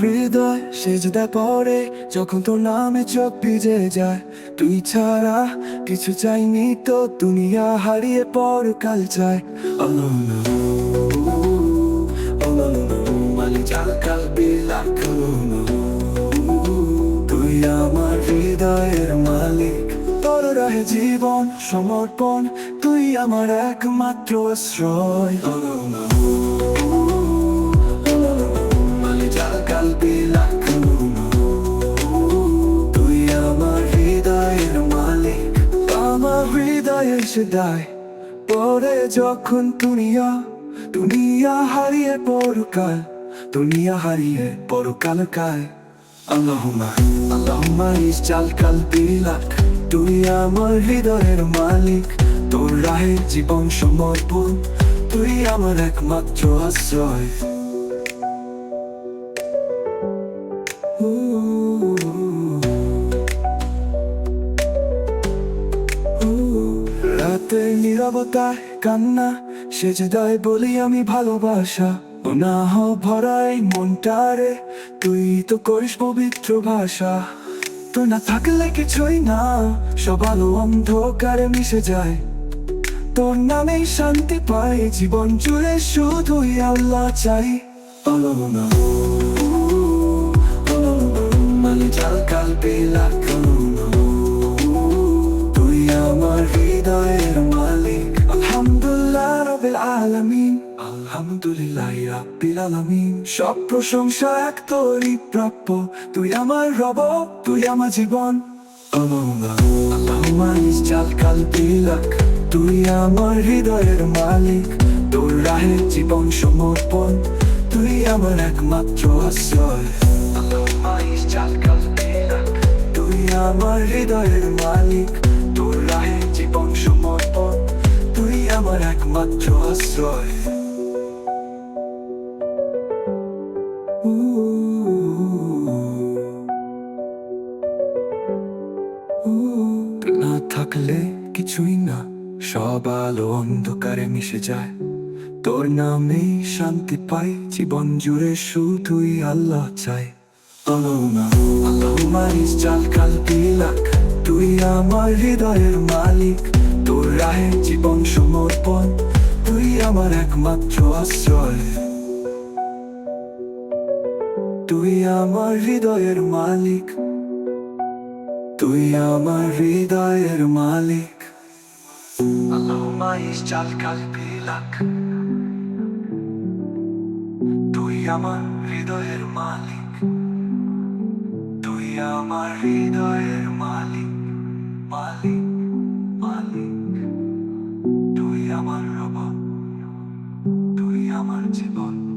হৃদয় সেজদা পরে যখন তোর নামে চোখ ভিজে যায়। তুই ছাড়া কিছু চাইনি তো দুনিয়া হারিয়ে চায় আল্লাহ মালিক কালবি তুই আমার হৃদয়ের মালিক তোর রাহে জীবন সমর্পণ তুই আমার একমাত্র আশ্রয়। সেদায় পরে যখন দুনিয়া দুনিয়া হারিয়ে পরকাল, দুনিয়া হারিয়ে পরকাল কায় আল্লাহুম্মা আল্লাহুম্মা ইসজাল কালবি লাক। তুই আমার হৃদয়ের মালিক, তোর রাহে জীবন সমর্পণ। তুই আমার একমাত্র আশ্রয়। রাতের নিরবতায় কান্না সেজে দেয় বলি আমি ভালোবাসা। না হ ভরাই মনটারে, তুই তো করিস পবিত্র ভাষা। তুই না থাকলে কিছুই না, সব আলো অন্ধকারে মিশে যায়। তোর নামেই শান্তি পাই, জীবন জুড়ে শুধুই আল্লাহ চাই। অলনা মালিজাল কালবি লাগানো তুই আলহামদুলিল্লাহ রাব্বিল আলামিন। সব প্রশংসা এক তোরই প্রাপ্য। তুই আমার রব, তুই আমার জীবন। আল্লাহুম্মা ইসজাল কালবি লাক। তুই আমার হৃদয়ের মালিক। তোর রাহে জীবন সমর্পণ। তুই আমার একমাত্র আশ্রয়। আল্লাহুম্মা ইসজাল কালবি লাক। তুই আমার হৃদয়ের মালিক। তোর রাহে জীবন সমর্পণ। তুই আমার একমাত্র আশ্রয়। থাকলে কিছুই না, সব আলো অন্ধকারে মিশে যায়। তোর নামে শান্তি পাই, জীবন জুড়ে শুধুই আল্লাহ চাই। তুই আমার হৃদয়ের মালিক। তোর রাহে জীবন সমর্পণ, তুই আমার একমাত্র আশ্রয়। তুই আমার হৃদয়ের মালিক। তুই আমার হৃদয়ের মালিক। আল্লাহুম্মা ইসজাল কালবি তুই আমার হৃদয়ের মালিক। তুই আমার হৃদয়ের মালিক। মালিক মালিক। তুই আমার রব। তুই আমার জীবন।